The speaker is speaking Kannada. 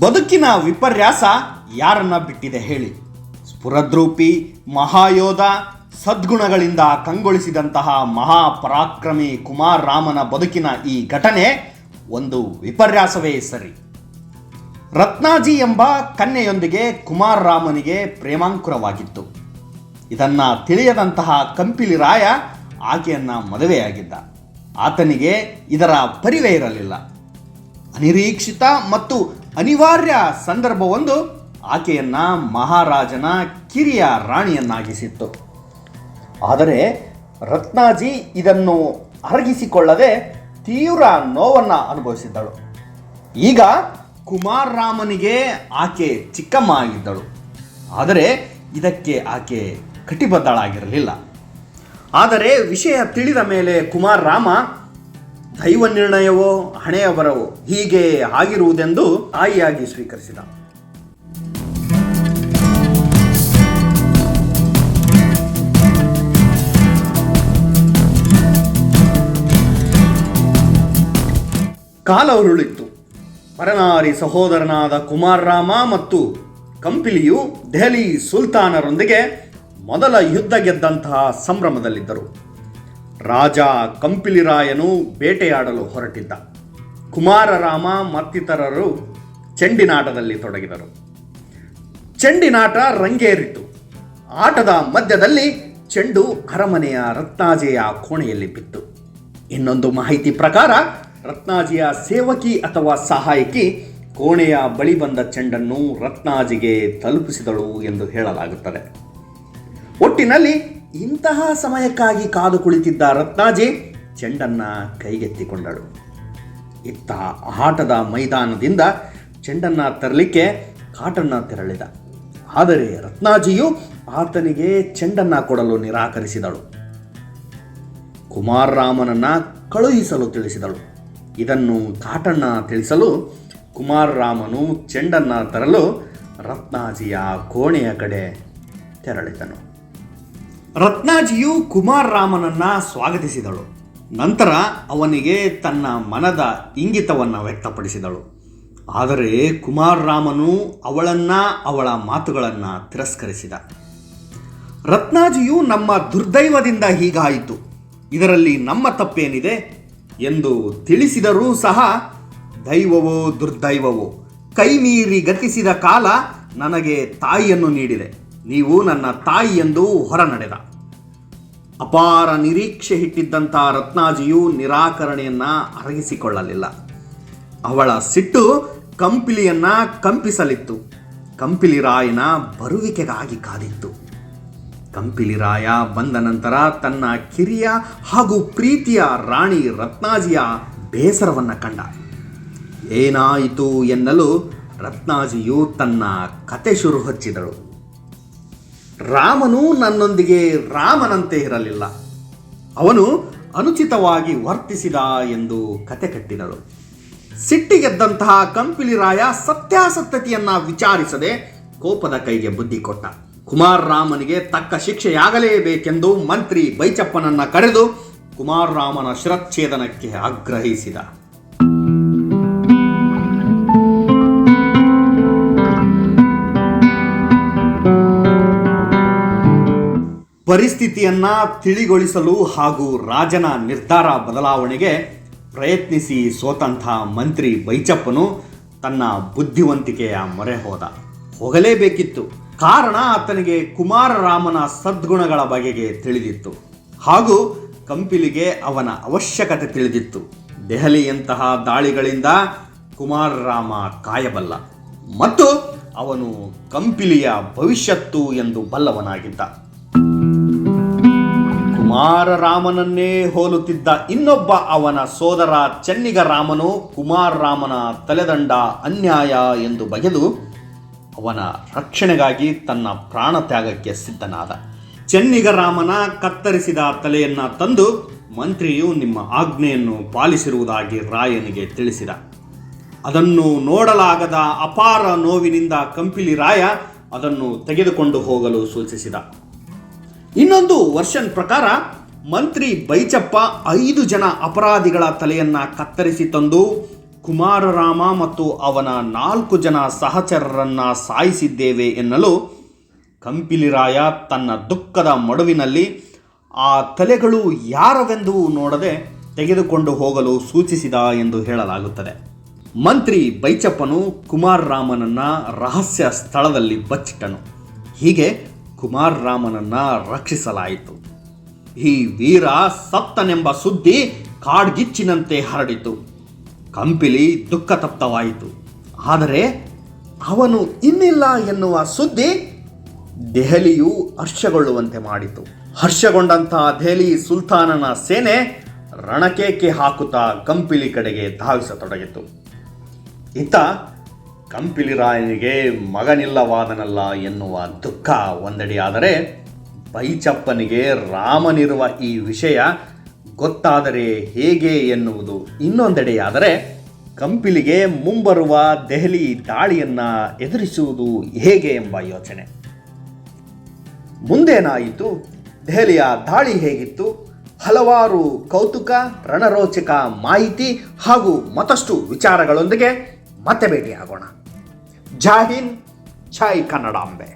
ಬದುಕಿನ ವಿಪರ್ಯಾಸ ಯಾರನ್ನ ಬಿಟ್ಟಿದೆ ಹೇಳಿ. ಸ್ಫುರದ್ರೂಪಿ, ಮಹಾಯೋಧ, ಸದ್ಗುಣಗಳಿಂದ ಕಂಗೊಳಿಸಿದಂತಹ ಮಹಾಪರಾಕ್ರಮಿ ಕುಮಾರ್ ರಾಮನ ಬದುಕಿನ ಈ ಘಟನೆ ಒಂದು ವಿಪರ್ಯಾಸವೇ ಸರಿ. ರತ್ನಾಜಿ ಎಂಬ ಕನ್ಯೆಯೊಂದಿಗೆ ಕುಮಾರ್ ರಾಮನಿಗೆ ಪ್ರೇಮಾಂಕುರವಾಗಿತ್ತು. ಇದನ್ನ ತಿಳಿಯದಂತಹ ಕಂಪಿಲಿ ರಾಯ ಆಕೆಯನ್ನ ಮದುವೆಯಾಗಿದ್ದ. ಆತನಿಗೆ ಇದರ ಪರಿವೇ ಇರಲಿಲ್ಲ. ಅನಿರೀಕ್ಷಿತ ಮತ್ತು ಅನಿವಾರ್ಯ ಸಂದರ್ಭವೊಂದು ಆಕೆಯನ್ನ ಮಹಾರಾಜನ ಕಿರಿಯ ರಾಣಿಯನ್ನಾಗಿಸಿತ್ತು. ಆದರೆ ರತ್ನಾಜಿ ಇದನ್ನು ಅರಗಿಸಿಕೊಳ್ಳದೆ ತೀವ್ರ ನೋವನ್ನು ಅನುಭವಿಸಿದ್ದಳು. ಈಗ ಕುಮಾರರಾಮನಿಗೆ ಆಕೆ ಚಿಕ್ಕಮ್ಮ ಆಗಿದ್ದಳು ಆದರೆ ಇದಕ್ಕೆ ಆಕೆ ಕಟಿಬದ್ಧಳಾಗಿರಲಿಲ್ಲ. ಆದರೆ ವಿಷಯ ತಿಳಿದ ಮೇಲೆ ಕುಮಾರ್ ರಾಮ ದೈವ ನಿರ್ಣಯವೋ ಹಣೆಯ ಬರವೋ ಹೀಗೆ ಆಗಿರುವುದೆಂದು ತಾಯಿಯಾಗಿ ಸ್ವೀಕರಿಸಿದ. ಕಾಲ ಉರುಳಿತ್ತು. ಪರನಾರಿ ಸಹೋದರನಾದ ಕುಮಾರರಾಮ ಮತ್ತು ಕಂಪಿಲಿಯು ದೆಹಲಿ ಸುಲ್ತಾನರೊಂದಿಗೆ ಮೊದಲ ಯುದ್ಧ ಗೆದ್ದಂತಹ ಸಂಭ್ರಮದಲ್ಲಿದ್ದರು. ರಾಜ ಕಂಪಿಲಿರಾಯನು ಬೇಟೆಯಾಡಲು ಹೊರಟಿದ್ದ. ಕುಮಾರರಾಮ ಮತ್ತಿತರರು ಚೆಂಡಿನಾಟದಲ್ಲಿ ತೊಡಗಿದರು. ಚೆಂಡಿನಾಟ ರಂಗೇರಿತು ಆಟದ ಮಧ್ಯದಲ್ಲಿ ಚೆಂಡು ಅರಮನೆಯ ರತ್ನಾಜೆಯ ಕೋಣೆಯಲ್ಲಿ ಬಿತ್ತು. ಇನ್ನೊಂದು ಮಾಹಿತಿ ಪ್ರಕಾರ, ರತ್ನಾಜಿಯ ಸೇವಕಿ ಅಥವಾ ಸಹಾಯಕಿ ಕೋಣೆಯ ಬಳಿ ಬಂದ ಚೆಂಡನ್ನು ರತ್ನಾಜಿಗೆ ತಲುಪಿಸಿದಳು ಎಂದು ಹೇಳಲಾಗುತ್ತದೆ. ಒಟ್ಟಿನಲ್ಲಿ ಇಂತಹ ಸಮಯಕ್ಕಾಗಿ ಕಾದು ಕುಳಿತಿದ್ದ ರತ್ನಾಜಿ ಚೆಂಡನ್ನ ಕೈಗೆತ್ತಿಕೊಂಡಳು. ಇತ್ತ ಆಟದ ಮೈದಾನದಿಂದ ಚೆಂಡನ್ನ ತರಲಿಕ್ಕೆ ಕಾಟಣ್ಣ ತೆರಳಿದ. ಆದರೆ ರತ್ನಾಜಿಯು ಆತನಿಗೆ ಚೆಂಡನ್ನ ಕೊಡಲು ನಿರಾಕರಿಸಿದಳು. ಕುಮಾರರಾಮನನ್ನ ಕಳುಹಿಸಲು ತಿಳಿಸಿದಳು. ಇದನ್ನು ಕಾಟಣ್ಣ ತಿಳಿಸಲು ಕುಮಾರರಾಮನು ಚೆಂಡನ್ನ ತರಲು ರತ್ನಾಜಿಯ ಕೋಣೆಯ ಕಡೆ ತೆರಳಿದನು. ರತ್ನಾಜಿಯು ಕುಮಾರ್ ರಾಮನನ್ನ ಸ್ವಾಗತಿಸಿದಳು. ನಂತರ ಅವನಿಗೆ ತನ್ನ ಮನದ ಇಂಗಿತವನ್ನು ವ್ಯಕ್ತಪಡಿಸಿದಳು. ಆದರೆ ಕುಮಾರ್ ರಾಮನು ಅವಳನ್ನ ಅವಳ ಮಾತುಗಳನ್ನು ತಿರಸ್ಕರಿಸಿದ. ರತ್ನಾಜಿಯು ನಮ್ಮ ದುರ್ದೈವದಿಂದ ಹೀಗಾಯಿತು. ಇದರಲ್ಲಿ ನಮ್ಮ ತಪ್ಪೇನಿದೆ ಎಂದು ತಿಳಿಸಿದರೂ ಸಹ, ದೈವವೋ ದುರ್ದೈವವೋ, ಕೈ ಮೀರಿ ಗತಿಸಿದ ಕಾಲ ನನಗೆ ತಾಯಿಯನ್ನು ನೀಡಿದೆ. ನೀವು ನನ್ನ ತಾಯಿ ಎಂದು ಹೊರ ನಡೆದ ಅಪಾರ ನಿರೀಕ್ಷೆ ಇಟ್ಟಿದ್ದಂಥ ರತ್ನಾಜಿಯು ನಿರಾಕರಣೆಯನ್ನ ಅರಗಿಸಿಕೊಳ್ಳಲಿಲ್ಲ. ಅವಳ ಸಿಟ್ಟು ಕಂಪಿಲಿಯನ್ನು ಕಂಪಿಸಲಿತ್ತು. ಕಂಪಿಲಿ ರಾಯನ ಬರುವಿಕೆಗಾಗಿ ಕಾದಿತ್ತು. ಕಂಪಿಲಿ ರಾಯ ಬಂದ ನಂತರ ತನ್ನ ಕಿರಿಯ ಹಾಗೂ ಪ್ರೀತಿಯ ರಾಣಿ ರತ್ನಾಜಿಯ ಬೇಸರವನ್ನು ಕಂಡ. ಏನಾಯಿತು ಎನ್ನಲು ರತ್ನಾಜಿಯು ತನ್ನ ಕತೆ ಶುರು ಹಚ್ಚಿದಳು. ರಾಮನು ನನ್ನೊಂದಿಗೆ ರಾಮನಂತೆ ಇರಲಿಲ್ಲ. ಅವನು ಅನುಚಿತವಾಗಿ ವರ್ತಿಸಿದ ಎಂದು ಕತೆ ಕಟ್ಟಿದಳು ಸಿಟ್ಟಿಗೆದ್ದಂತಹ ಕಂಪಿಲಿರಾಯ ಸತ್ಯಾಸತ್ಯತೆಯನ್ನು ವಿಚಾರಿಸದೆ ಕೋಪದ ಕೈಗೆ ಬುದ್ಧಿ ಕೊಟ್ಟ. ಕುಮಾರ್ ರಾಮನಿಗೆ ತಕ್ಕ ಶಿಕ್ಷೆಯಾಗಲೇಬೇಕೆಂದು ಮಂತ್ರಿ ಬೈಚಪ್ಪನನ್ನು ಕರೆದು ಕುಮಾರ್ ರಾಮನ ಶಿರಚ್ಛೇದನಕ್ಕೆ ಆಗ್ರಹಿಸಿದ. ಪರಿಸ್ಥಿತಿಯನ್ನ ತಿಳಿಗೊಳಿಸಲು ಹಾಗೂ ರಾಜನ ನಿರ್ಧಾರ ಬದಲಾವಣೆಗೆ ಪ್ರಯತ್ನಿಸಿ ಸೋತಂಥ ಮಂತ್ರಿ ಬೈಚಪ್ಪನು ತನ್ನ ಬುದ್ಧಿವಂತಿಕೆಯ ಮೊರೆ ಹೋದ. ಹೋಗಲೇಬೇಕಿತ್ತು. ಕಾರಣ ಆತನಿಗೆ ಕುಮಾರರಾಮನ ಸದ್ಗುಣಗಳ ಬಗೆಗೆ ತಿಳಿದಿತ್ತು. ಹಾಗೂ ಕಂಪಿಲಿಗೆ ಅವನ ಅವಶ್ಯಕತೆ ತಿಳಿದಿತ್ತು. ದೆಹಲಿಯಂತಹ ದಾಳಿಗಳಿಂದ ಕುಮಾರರಾಮ ಕಾಯಬಲ್ಲ. ಮತ್ತು ಅವನು ಕಂಪಿಲಿಯ ಭವಿಷ್ಯತ್ತು ಎಂದು ಬಲ್ಲವನಾಗಿದ್ದ. ಕುಮಾರರಾಮನನ್ನೇ ಹೋಲುತ್ತಿದ್ದ ಇನ್ನೊಬ್ಬ ಅವನ ಸೋದರ ಚೆನ್ನಿಗ ರಾಮನು ಕುಮಾರರಾಮನ ತಲೆದಂಡ ಅನ್ಯಾಯ ಎಂದು ಬಗೆದು ಅವನ ರಕ್ಷಣೆಗಾಗಿ ತನ್ನ ಪ್ರಾಣ ತ್ಯಾಗಕ್ಕೆ ಸಿದ್ಧನಾದ. ಚೆನ್ನಿಗರಾಮನ ಕತ್ತರಿಸಿದ ತಲೆಯನ್ನ ತಂದು ಮಂತ್ರಿಯು ನಿಮ್ಮ ಆಜ್ಞೆಯನ್ನು ಪಾಲಿಸಿರುವುದಾಗಿ ರಾಯನಿಗೆ ತಿಳಿಸಿದ. ಅದನ್ನು ನೋಡಲಾಗದ ಅಪಾರ ನೋವಿನಿಂದ ಕಂಪಿಲಿ ರಾಯ ಅದನ್ನು ತೆಗೆದುಕೊಂಡು ಹೋಗಲು ಸೂಚಿಸಿದ. ಇನ್ನೊಂದು ವರ್ಷನ್ ಪ್ರಕಾರ ಮಂತ್ರಿ ಬೈಚಪ್ಪ ಐದು ಜನ ಅಪರಾಧಿಗಳ ತಲೆಯನ್ನ ಕತ್ತರಿಸಿ ತಂದು ಕುಮಾರರಾಮ ಮತ್ತು ಅವನ ನಾಲ್ಕು ಜನ ಸಹಚರರನ್ನ ಸಾಯಿಸಿದ್ದೇವೆ ಎನ್ನಲು ಕಂಪಿಲಿರಾಯ ತನ್ನ ದುಃಖದ ಮಡುವಿನಲ್ಲಿ ಆ ತಲೆಗಳು ಯಾರವೆಂದು ನೋಡದೆ ತೆಗೆದುಕೊಂಡು ಹೋಗಲು ಸೂಚಿಸಿದ ಎಂದು ಹೇಳಲಾಗುತ್ತದೆ. ಮಂತ್ರಿ ಬೈಚಪ್ಪನು ಕುಮಾರರಾಮನನ್ನ ರಹಸ್ಯ ಸ್ಥಳದಲ್ಲಿ ಬಚ್ಚಿಟ್ಟನು. ಹೀಗೆ ಕುಮಾರರಾಮನನ್ನ ರಕ್ಷಿಸಲಾಯಿತು. ಈ ವೀರ ಸತ್ತನೆಂಬ ಸುದ್ದಿ ಕಾಡ್ಗಿಚ್ಚಿನಂತೆ ಹರಡಿತು. ಕಂಪಿಲಿ ದುಃಖತಪ್ತವಾಯಿತು ಆದರೆ ಅವನು ಇನ್ನಿಲ್ಲ ಎನ್ನುವ ಸುದ್ದಿ ದೆಹಲಿಯು ಹರ್ಷಗೊಳ್ಳುವಂತೆ ಮಾಡಿತು. ಹರ್ಷಗೊಂಡಂತಹ ದೆಹಲಿ ಸುಲ್ತಾನನ ಸೇನೆ ರಣಕೇಕೆ ಹಾಕುತ್ತಾ ಕಂಪಿಲಿ ಕಡೆಗೆ ಧಾವಿಸತೊಡಗಿತು. ಇತ್ತ ಕಂಪಿಲಿರಾಯನಿಗೆ ಮಗನಿಲ್ಲವಾದನಲ್ಲ ಎನ್ನುವ ದುಃಖ ಒಂದೆಡೆಯಾದರೆ ಬೈಚಪ್ಪನಿಗೆ ರಾಮನಿರುವ ಈ ವಿಷಯ ಗೊತ್ತಾದರೆ ಹೇಗೆ ಎನ್ನುವುದು ಇನ್ನೊಂದೆಡೆಯಾದರೆ ಕಂಪಿಲಿಗೆ ಮುಂಬರುವ ದೆಹಲಿ ದಾಳಿಯನ್ನು ಎದುರಿಸುವುದು ಹೇಗೆ ಎಂಬ ಯೋಚನೆ. ಮುಂದೇನಾಯಿತು? ದೆಹಲಿಯ ದಾಳಿ ಹೇಗಿತ್ತು? ಹಲವಾರು ಕೌತುಕ, ರಣರೋಚಕ ಮಾಹಿತಿ ಹಾಗೂ ಮತ್ತಷ್ಟು ವಿಚಾರಗಳೊಂದಿಗೆ ಮತ್ತೆ ಭೇಟಿಯಾಗೋಣ. ಜೈ ಹಿಂದ್ ಜೈ ಕನ್ನಡಾಂಬೆ